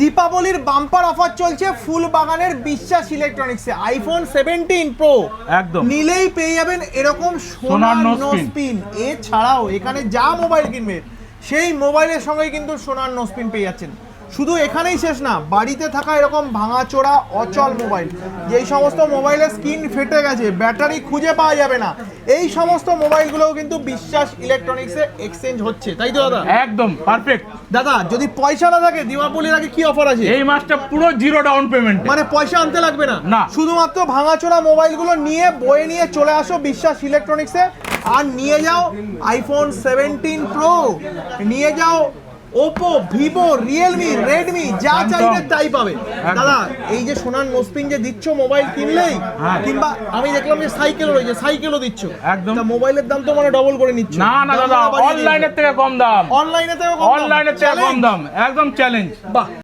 দীপাবলির bumper offer চলছে ফুল বাগানের বিশ্বাস ইলেকট্রনিক্সে আইফোন সেভেন্টিন প্রো একদম। নিলেই পেয়ে যাবেন এরকম সোনার সোনার নো স্পিন এছাড়াও এখানে যা মোবাইল কিনবে সেই মোবাইলের সঙ্গে কিন্তু সোনার নো স্পিন পেয়ে যাচ্ছেন। শুধু এখানেই শেষ না বাড়িতে থাকা এরকম ভাঙাচোরা অচল মোবাইল। যেই সমস্ত মোবাইলের স্ক্রিন ফেটে গেছে ব্যাটারি খুঁজে পাওয়া যাবে না। এই সমস্ত মোবাইলগুলোও কিন্তু বিশ্বাস ইলেকট্রনিক্সে এক্সচেঞ্জ হচ্ছে তাই তো দাদা? একদম পারফেক্ট দাদা যদি পয়সা না থাকে দীপাবলির আগে কি অফার আছে? এই মাসটা পুরো জিরো ডাউন পেমেন্ট মানে পয়সা আনতে লাগবে না? না। শুধুমাত্র ভাঙাচোরা মোবাইলগুলো নিয়ে বয়ে নিয়ে চলে আসো বিশ্বাস ইলেকট্রনিক্সে। আর নিয়ে যাও আইফোন সেভেন্টিন প্রো নিয়ে যাও ওপো ভিভো রিয়েলমি রেডমি যা। চাইবে তাই পাবে। দাদা এই যে সোনার নোসপিন যে দিচ্ছ মোবাইল কিনলেই হ্যাঁ। কিংবা আমি দেখলাম যে সাইকেল রয়েছে সাইকেলও দিচ্ছ। একদম। মোবাইলের দাম তো মানে ডবল করে নিচ্ছ। না না দাদা অনলাইনের থেকে কম দাম। অনলাইনের থেকে অনলাইনের থেকে কম দাম। একদম চ্যালেঞ্জ বাহ।